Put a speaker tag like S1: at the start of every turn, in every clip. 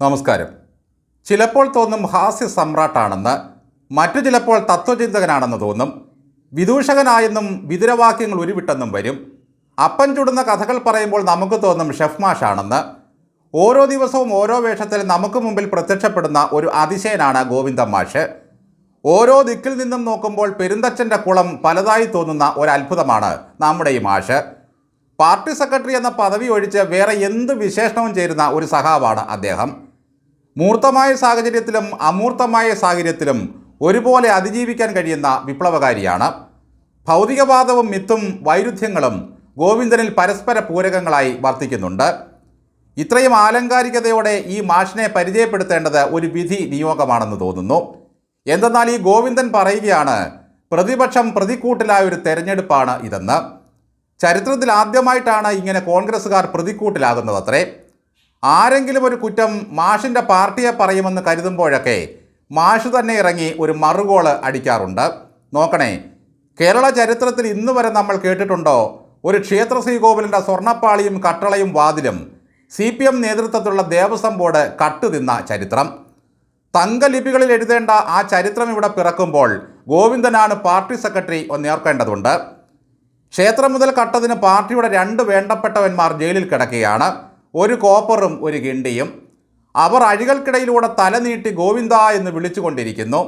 S1: നമസ്കാരം. ചിലപ്പോൾ തോന്നും ഹാസ്യ സമ്രാട്ടാണെന്ന് മറ്റു ചിലപ്പോൾ തത്വചിന്തകനാണെന്ന് തോന്നും വിദൂഷകനായെന്നും വിതുരവാക്യങ്ങൾ ഉരുവിട്ടെന്നും വരും. അപ്പൻ ചുടുന്ന കഥകൾ പറയുമ്പോൾ നമുക്ക് തോന്നും ഷെഫ് മാഷാണെന്ന് ഓരോ ദിവസവും ഓരോ വേഷത്തിൽ നമുക്ക് മുമ്പിൽ പ്രത്യക്ഷപ്പെടുന്ന ഒരു അതിശയനാണ് ഗോവിന്ദമാഷ് ഓരോ ദിക്കിൽ നിന്നും നോക്കുമ്പോൾ പെരുന്തച്ഛന്റെ കുളം പലതായി തോന്നുന്ന ഒരു അത്ഭുതമാണ് നമ്മുടെ ഈ മാഷ്. പാർട്ടി സെക്രട്ടറി എന്ന പദവി ഒഴിച്ച് വേറെ എന്ത് വിശേഷണവും ചേരുന്ന ഒരു സഹാവാണ് അദ്ദേഹം. മൂർത്തമായ സാഹചര്യത്തിലും അമൂർത്തമായ സാഹചര്യത്തിലും ഒരുപോലെ അതിജീവിക്കാൻ കഴിയുന്ന വിപ്ലവകാരിയാണ്. ഭൗതികവാദവും മിത്തും വൈരുദ്ധ്യങ്ങളും ഗോവിന്ദനിൽ പരസ്പര പൂരകങ്ങളായി വർത്തിക്കുന്നുണ്ട്. ഇത്രയും ആലങ്കാരികതയോടെ ഈ മാഷിനെ പരിചയപ്പെടുത്തേണ്ടത് ഒരു വിധി നിയോഗമാണെന്ന് തോന്നുന്നു. എന്തെന്നാൽ ഈ ഗോവിന്ദൻ പറയുകയാണ് പ്രതിപക്ഷം പ്രതിക്കൂട്ടിലായ ഒരു തെരഞ്ഞെടുപ്പാണ് ഇതെന്ന്. ചരിത്രത്തിൽ ആദ്യമായിട്ടാണ് ഇങ്ങനെ കോൺഗ്രസ്സുകാർ പ്രതിക്കൂട്ടിലാകുന്നതത്രേ. ആരെങ്കിലും ഒരു കുറ്റം മാഷിന്റെ പാർട്ടിയെ പറയുമെന്ന് കരുതുമ്പോഴൊക്കെ മാഷ് തന്നെ ഇറങ്ങി ഒരു മറുകോൾ അടിക്കാറുണ്ട്. നോക്കണേ കേരള ചരിത്രത്തിൽ ഇന്ന് വരെ നമ്മൾ കേട്ടിട്ടുണ്ടോ? ഒരു ക്ഷേത്ര ശ്രീകോവിലിന്റെ സ്വർണപ്പാളിയും കട്ടളയും വാതിലും സി പി എം നേതൃത്വത്തിലുള്ള ദേവസ്വം ബോർഡ് കട്ടുതിന്ന ചരിത്രം. തങ്കലിപികളിൽ എഴുതേണ്ട ആ ചരിത്രം ഇവിടെ പിറക്കുമ്പോൾ ഗോവിന്ദനാണ് പാർട്ടി സെക്രട്ടറി ഒന്നേർക്കേണ്ടതുണ്ട് ക്ഷേത്രം മുതൽ കട്ടതിന് പാർട്ടിയുടെ രണ്ട് വേണ്ടപ്പെട്ടവന്മാർ ജയിലിൽ കിടക്കുകയാണ്. ഒരു കോപ്പറും ഒരു ഗിണ്ടിയും. അവർ അഴികൾക്കിടയിലൂടെ തല നീട്ടി ഗോവിന്ദ എന്ന് വിളിച്ചുകൊണ്ടിരിക്കുന്നു.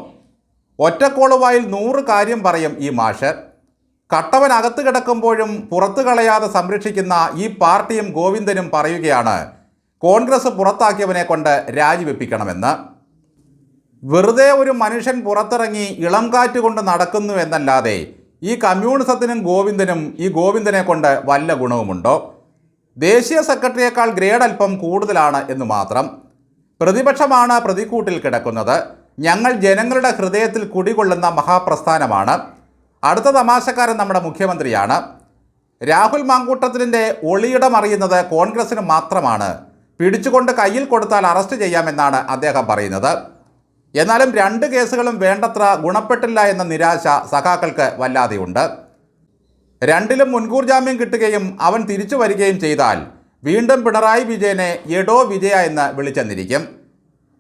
S1: ഒറ്റക്കോളുവായിൽ നൂറ് കാര്യം പറയും ഈ മാഷർ കട്ടവൻ അകത്ത് കിടക്കുമ്പോഴും പുറത്തു കളയാതെ സംരക്ഷിക്കുന്ന ഈ പാർട്ടിയും ഗോവിന്ദനും പറയുകയാണ് കോൺഗ്രസ് പുറത്താക്കിയവനെ കൊണ്ട് രാജിവെപ്പിക്കണമെന്ന്. വെറുതെ ഒരു മനുഷ്യൻ പുറത്തിറങ്ങി ഇളം കാറ്റ് കൊണ്ട് നടക്കുന്നു എന്നല്ലാതെ ഈ കമ്മ്യൂണിസത്തിനും ഗോവിന്ദനും ഈ ഗോവിന്ദനെ കൊണ്ട് വല്ല ഗുണവുമുണ്ടോ? ദേശീയ സെക്രട്ടറിയേക്കാൾ ഗ്രേഡ് അല്പം കൂടുതലാണ് എന്ന് മാത്രം പ്രതിപക്ഷമാണ് പ്രതിക്കൂട്ടിൽ കിടക്കുന്നത്. ഞങ്ങൾ ജനങ്ങളുടെ ഹൃദയത്തിൽ കുടികൊള്ളുന്ന മഹാപ്രസ്ഥാനമാണ്. അടുത്ത തമാശക്കാരൻ നമ്മുടെ മുഖ്യമന്ത്രിയാണ്. രാഹുൽ മാങ്കൂട്ടത്തിന്റെ ഒളിയിടം അറിയുന്നത് കോൺഗ്രസിന് മാത്രമാണ്. പിടിച്ചുകൊണ്ട് കയ്യിൽ കൊടുത്താൽ അറസ്റ്റ് ചെയ്യാമെന്നാണ് അദ്ദേഹം പറയുന്നത്. എന്നാലും രണ്ട് കേസുകളും വേണ്ടത്ര ഗുണപ്പെട്ടില്ല എന്ന നിരാശ സഖാക്കൾക്ക് വല്ലാതെയുണ്ട്. രണ്ടിലും മുൻകൂർ ജാമ്യം കിട്ടുകയും അവൻ തിരിച്ചു വരികയും ചെയ്താൽ വീണ്ടും പിണറായി വിജയനെ എടോ വിജയ എന്ന് വിളിച്ചെന്നിരിക്കും.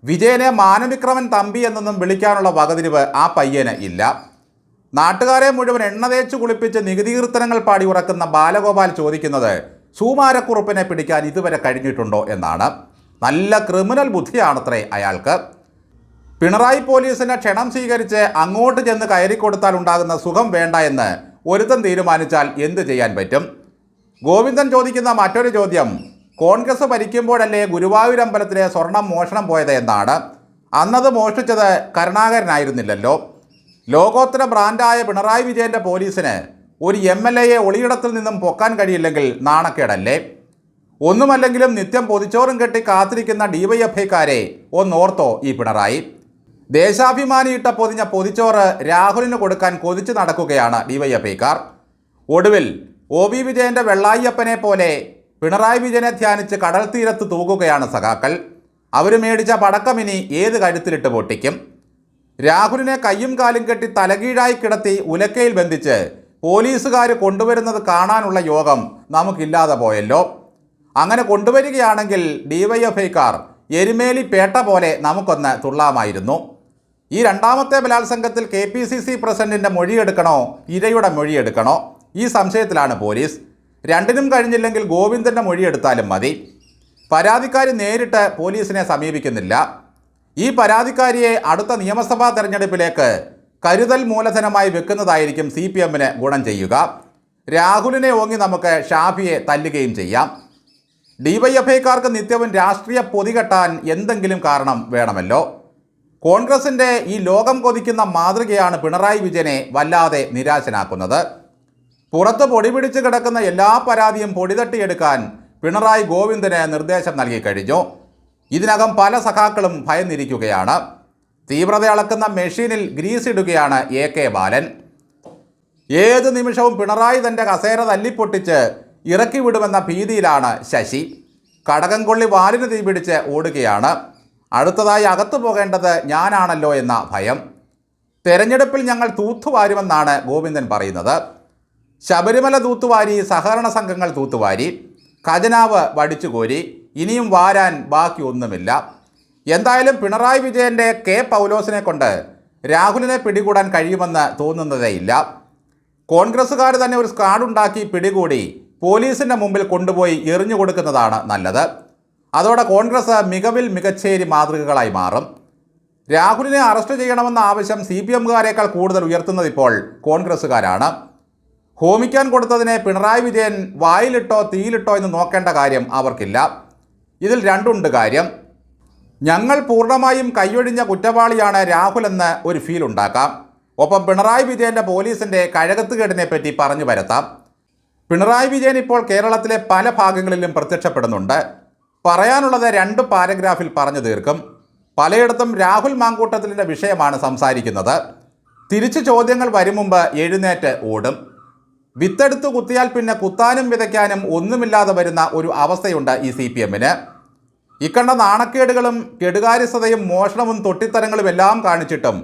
S1: വിജയനെ മാനവിക്രമൻ തമ്പി എന്നൊന്നും വിളിക്കാനുള്ള വകതിരിവ് ആ പയ്യന് ഇല്ല. നാട്ടുകാരെ മുഴുവൻ എണ്ണ തേച്ച് കുളിപ്പിച്ച് നികുതി കീർത്തനങ്ങൾ പാടി ഉറക്കുന്ന ബാലഗോപാൽ ചോദിക്കുന്നത് സൂമാരക്കുറുപ്പിനെ പിടിക്കാൻ ഇതുവരെ കഴിഞ്ഞിട്ടുണ്ടോ എന്നാണ്. നല്ല ക്രിമിനൽ ബുദ്ധിയാണത്രേ അയാൾക്ക്. പിണറായി പോലീസിന് ക്ഷണം സ്വീകരിച്ച് അങ്ങോട്ട് ചെന്ന് കയറിക്കൊടുത്താൽ ഉണ്ടാകുന്ന സുഖം വേണ്ട എന്ന് ഒരുത്തൻ തീരുമാനിച്ചാൽ എന്ത് ചെയ്യാൻ പറ്റും? ഗോവിന്ദൻ ചോദിക്കുന്ന മറ്റൊരു ചോദ്യം കോൺഗ്രസ് ഭരിക്കുമ്പോഴല്ലേ ഗുരുവായൂർ അമ്പലത്തിലെ സ്വർണം മോഷണം പോയത് എന്നാണ്. അന്നത് മോഷ്ടിച്ചത് കരുണാകരനായിരുന്നില്ലല്ലോ. ലോകോത്തര ബ്രാൻഡായ പിണറായി വിജയന്റെ പോലീസിന് ഒരു എം എൽ എയെ ഒളിയിടത്തിൽ നിന്നും പൊക്കാൻ കഴിയില്ലെങ്കിൽ നാണക്കേടല്ലേ? ഒന്നുമല്ലെങ്കിലും നിത്യം പൊതിച്ചോറും കെട്ടി കാത്തിരിക്കുന്ന ഡിവൈഎഫ്ഐക്കാരെ ഒന്നോർത്തോ ഈ പിണറായി? ദേശാഭിമാനിയിട്ട പൊതിഞ്ഞ പൊതിച്ചോറ് രാഹുലിന് കൊടുക്കാൻ കൊതിച്ചു നടക്കുകയാണ് ഡിവൈഎഫ്ഐക്കാർ. ഒടുവിൽ ഒ വി വിജയന്റെ വെള്ളായിയപ്പനെ പോലെ പിണറായി വിജയനെ ധ്യാനിച്ച് കടൽ തീരത്ത് തൂകുകയാണ് സഖാക്കൾ. അവർ മേടിച്ച പടക്കമിനി ഏത് കഴുത്തിലിട്ട് പൊട്ടിക്കും? രാഹുലിനെ കയ്യും കാലും കെട്ടി തലകീഴായി കിടത്തി ഉലക്കയിൽ ബന്ധിച്ച് പോലീസുകാർ കൊണ്ടുവരുന്നത് കാണാനുള്ള യോഗം നമുക്കില്ലാതെ പോയല്ലോ. അങ്ങനെ കൊണ്ടുവരികയാണെങ്കിൽ ഡിവൈഎഫ്ഐക്കാർ എരുമേലി പേട്ട പോലെ നമുക്കൊന്ന് തുള്ളാമായിരുന്നു. ഈ രണ്ടാമത്തെ ബലാത്സംഗത്തിൽ കെ പി സി സി പ്രസിഡന്റിന്റെ മൊഴിയെടുക്കണോ? ഇരയുടെ മൊഴിയെടുക്കണോ? ഈ സംശയത്തിലാണ് പോലീസ്. രണ്ടിനും കഴിഞ്ഞില്ലെങ്കിൽ ഗോവിന്ദന്റെ മൊഴിയെടുത്താലും മതി. പരാതിക്കാരി നേരിട്ട് പോലീസിനെ സമീപിക്കുന്നില്ല. ഈ പരാതിക്കാരിയെ അടുത്ത നിയമസഭാ തെരഞ്ഞെടുപ്പിലേക്ക് കരുതൽ മൂലധനമായി വെക്കുന്നതായിരിക്കും സി പി എമ്മിന് ഗുണം ചെയ്യുക. രാഹുലിനെ ഓങ്ങി നമുക്ക് ഷാഫിയെ തല്ലുകയും ചെയ്യാം. ഡിവൈഎഫ്ഐക്കാർക്ക് നിത്യവും രാഷ്ട്രീയ പൊതികെട്ടാൻ എന്തെങ്കിലും കാരണം വേണമല്ലോ? കോൺഗ്രസിന്റെ ഈ ലോകം കൊതിക്കുന്ന മാതൃകയാണ് പിണറായി വിജയനെ വല്ലാതെ നിരാശനാക്കുന്നത്. പുറത്ത് പൊടി പിടിച്ച് കിടക്കുന്ന എല്ലാ പരാതിയും പൊടിതട്ടിയെടുക്കാൻ പിണറായി ഗോവിന്ദന് നിർദ്ദേശം നൽകി കഴിഞ്ഞു. ഇതിനകം പല സഖാക്കളും ഭയന്നിരിക്കുകയാണ്. തീവ്രത അളക്കുന്ന മെഷീനിൽ ഗ്രീസ് ഇടുകയാണ് എ കെ ബാലൻ. ഏത് നിമിഷവും പിണറായി തന്റെ കസേര തല്ലിപ്പൊട്ടിച്ച് ഇറക്കി വിടുമെന്ന ഭീതിയിലാണ് ശശി. കടകംകൊള്ളി വാലിന് തീപിടിച്ച് ഓടുകയാണ്. അടുത്തതായി അകത്തു പോകേണ്ടത് ഞാനാണല്ലോ എന്ന ഭയം. തെരഞ്ഞെടുപ്പിൽ ഞങ്ങൾ തൂത്തുവാരുമെന്നാണ് ഗോവിന്ദൻ പറയുന്നത്. ശബരിമല തൂത്തുവാരി സഹകരണ സംഘങ്ങൾ തൂത്തുവാരി ഖജനാവ് വടിച്ചുകോരി ഇനിയും വാരാൻ ബാക്കി ഒന്നുമില്ല. എന്തായാലും പിണറായി വിജയന്റെ കെ പൗലോസിനെ കൊണ്ട് രാഹുലിനെ പിടികൂടാൻ കഴിയുമെന്ന് തോന്നുന്നതേയില്ല കോൺഗ്രസ്സുകാർ തന്നെ ഒരു സ്ക്വാഡ് ഉണ്ടാക്കി പിടികൂടി പോലീസിന്റെ മുമ്പിൽ കൊണ്ടുപോയി എറിഞ്ഞു കൊടുക്കുന്നതാണ് നല്ലത്. അതോടെ കോൺഗ്രസ് മികവിൽ മികച്ചേരി മാതൃകകളായി മാറും. രാഹുലിനെ അറസ്റ്റ് ചെയ്യണമെന്ന ആവശ്യം സി പി എമ്മുകാരേക്കാൾ കൂടുതൽ ഉയർത്തുന്നത് ഇപ്പോൾ കോൺഗ്രസ്സുകാരാണ്. ഹോമിക്കാൻ കൊടുത്തതിനെ പിണറായി വിജയൻ വായിലിട്ടോ തീയിലിട്ടോ എന്ന് നോക്കേണ്ട കാര്യം അവർക്കില്ല. ഇതിൽ രണ്ടുണ്ട് കാര്യം. ഞങ്ങൾ പൂർണമായും കൈയൊഴിഞ്ഞ കുറ്റവാളിയാണ് രാഹുൽ ഒരു ഫീൽ ഉണ്ടാക്കാം. ഒപ്പം പിണറായി വിജയന്റെ പോലീസിന്റെ കഴകത്തുകേടിനെ പറ്റി പറഞ്ഞു വരുത്താം പിണറായി വിജയൻ ഇപ്പോൾ കേരളത്തിലെ പല ഭാഗങ്ങളിലും പ്രത്യക്ഷപ്പെടുന്നുണ്ട്. പറയാനുള്ളത് രണ്ട് പാരഗ്രാഫിൽ പറഞ്ഞു തീർക്കും. പലയിടത്തും രാഹുൽ മാങ്കൂട്ടത്തിലിന്റെ വിഷയമാണ് സംസാരിക്കുന്നത്. തിരിച്ചു ചോദ്യങ്ങൾ വരും മുമ്പ് എഴുന്നേറ്റ് ഓടും. വിത്തെടുത്ത് കുത്തിയാൽ പിന്നെ കുത്താനും വിതയ്ക്കാനും ഒന്നുമില്ലാതെ വരുന്ന ഒരു അവസ്ഥയുണ്ട് ഈ സി പി എമ്മിന്. ഇക്കണ്ട നാണക്കേടുകളും കെടുകാര്യസ്ഥതയും മോഷണവും തൊട്ടിത്തരങ്ങളും എല്ലാം കാണിച്ചിട്ടും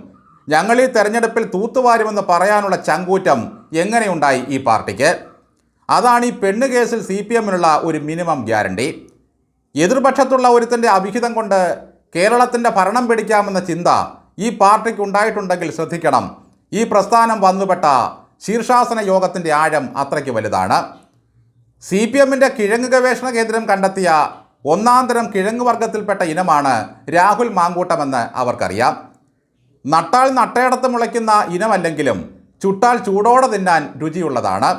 S1: ഞങ്ങൾ ഈ തെരഞ്ഞെടുപ്പിൽ തൂത്തുവാരുമെന്ന് പറയാനുള്ള ചങ്കൂറ്റം എങ്ങനെയുണ്ടായി ഈ പാർട്ടിക്ക്? അതാണ് ഈ പെണ്ണ് കേസിൽ സി പി എമ്മിനുള്ള ഒരു മിനിമം ഗ്യാരണ്ടി. എതിർപക്ഷത്തുള്ള ഒരുത്തന്റെ അഭിഹിതം കൊണ്ട് കേരളത്തിന്റെ ഭരണം പിടിക്കാമെന്ന ചിന്ത ഈ പാർട്ടിക്ക് ഉണ്ടായിട്ടുണ്ടെങ്കിൽ ശ്രദ്ധിക്കണം. ഈ പ്രസ്ഥാനം വന്നുപെട്ട ശീർഷാസന യോഗത്തിന്റെ ആഴം അത്രയ്ക്ക് വലുതാണ്. സി പി എമ്മിന്റെ കിഴങ്ങ് ഗവേഷണ കേന്ദ്രം കണ്ടെത്തിയ ഒന്നാന്തരം തരം കിഴങ്ങ് വർഗത്തിൽപ്പെട്ട ഇനമാണ് രാഹുൽ മാങ്കൂട്ടമെന്ന് അവർക്കറിയാം. നട്ടാൽ നട്ടയിടത്ത് മുളയ്ക്കുന്ന ഇനമല്ലെങ്കിലും ചുട്ടാൽ ചൂടോടെ തിന്നാൻ രുചിയുള്ളതാണ്.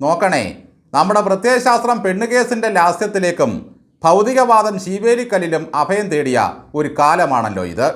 S1: നോക്കണേ നമ്മുടെ പ്രത്യയശാസ്ത്രം പെണ്ണുകേസിന്റെ ലാസ്യത്തിലേക്കും ഭൗതികവാദം ശീവേലിക്കല്ലിലും അഭയം തേടിയ ഒരു കാലമാണല്ലോ ഇത്.